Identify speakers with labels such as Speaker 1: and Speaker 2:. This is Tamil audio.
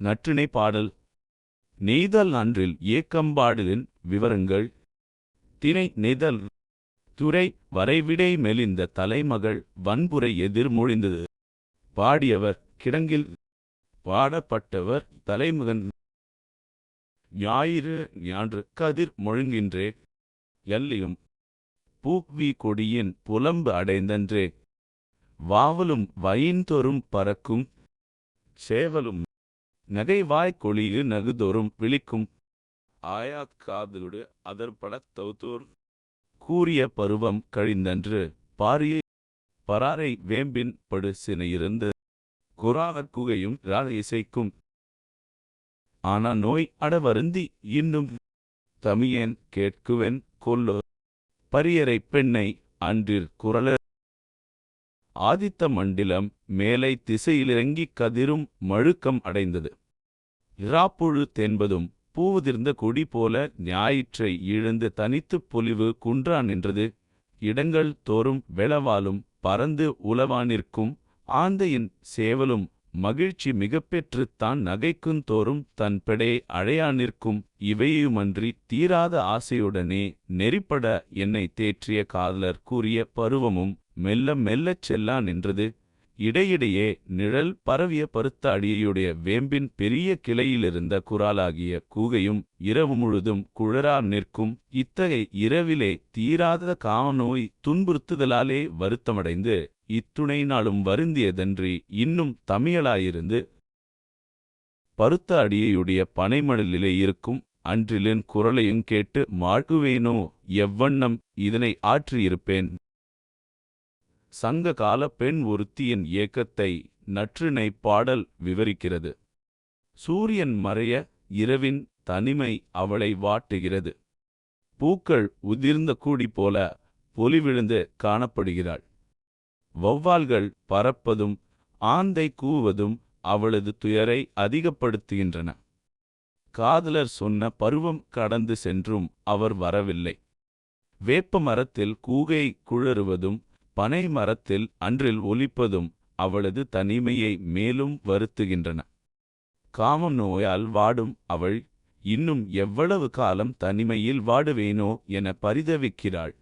Speaker 1: நற்றிணை பாடல். நெய்தல் அன்றில் ஏக்கம்பாடலின் விவரங்கள். திணை நெய்தல். துறை வரைவிடை மெலிந்த தலைமகள். வன்புரை எதிர்மொழிந்தது பாடியவர் கிடங்கில். பாடப்பட்டவர் தலைமகன். ஞாயிறு ஞான்று கதிர் மொழுங்கின்றே. எல்லியும். பூவி கொடியின் புலம்பு அடைந்தன்றே. வாவலும் வயின்தொறும் பறக்கும். சேவலும். நகைவாய் கொளியு நகுதோறும் விழிக்கும். ஆயாக் காதலுடு அதற்படத் தௌத்தூர் கூறிய பருவம் கழிந்தன்று பாரிய பராரை வேம்பின் படு சினையிருந்து குறாகக் குகையும் ராக இசைக்கும். ஆனா நோய் அட வருந்தி இன்னும் தமியேன் கேட்குவென் கொல்லோ பரியரை பெண்ணை அன்றிற் குரல ஆதித்த மண்டிலம் மேலை திசையிலிறங்கிக் கதிரும் மழுக்கம் அடைந்தது. இராப்புழு தென்பதும் பூவுதிர்ந்த கொடி போல ஞாயிற்றை இழந்து தனித்துப் பொலிவு குன்றா நின்றது. இடங்கள் தோறும் வெளவாலும் பறந்து உலவானிற்கும் ஆந்தையின் சேவலும் மகிழ்ச்சி மிகப்பெற்றுத் தான் நகைக்குந் தோறும் தன் பெடை அழையானிற்கும் இவையுமன்றி தீராத ஆசையுடனே நெறிப்பட என்னை தேற்றிய காதலர் கூறிய பருவமும் மெல்ல மெல்லச் செல்லா நின்றது. இடையிடையே நிழல் பரவிய பருத்த அடியையுடைய வேம்பின் பெரிய கிளையிலிருந்த குராலாகிய கூகையும் இரவு முழுதும் குழறா நிற்கும் இத்தகை இரவிலே தீராத காமநோய் துன்புறுத்துதலாலே வருத்தமடைந்து இத்துணை நாளும் வருந்தியதன்றி இன்னும் தமியலாயிருந்து பருத்த அடியையுடைய பனைமணலிலே இருக்கும் அன்றிலின் குரலையும் கேட்டு மாழ்குவேனோ எவ்வண்ணம் இதனை ஆற்றியிருப்பேன். சங்க கால பெண் ஒருத்தியின் ஏக்கத்தை நற்றிணை பாடல் விவரிக்கிறது. சூரியன் மறைய இரவின் தனிமை அவளை வாட்டுகிறது. பூக்கள் உதிர்ந்த கூடி போல பொலிவிழுந்து காணப்படுகிறாள். வௌவால்கள் பறப்பதும் ஆந்தை கூவதும் அவளது துயரை அதிகப்படுத்துகின்றன. காதலர் சொன்ன பருவம் கடந்து சென்றும் அவர் வரவில்லை. வேப்ப மரத்தில் கூகை குழறுவதும் பனை மரத்தில் அன்றில் ஒலிப்பதும் அவளது தனிமையை மேலும் வருத்துகின்றன. காமம் நோயால் வாடும் அவள் இன்னும் எவ்வளவு காலம் தனிமையில் வாடுவேனோ என பரிதவிக்கிறாள்.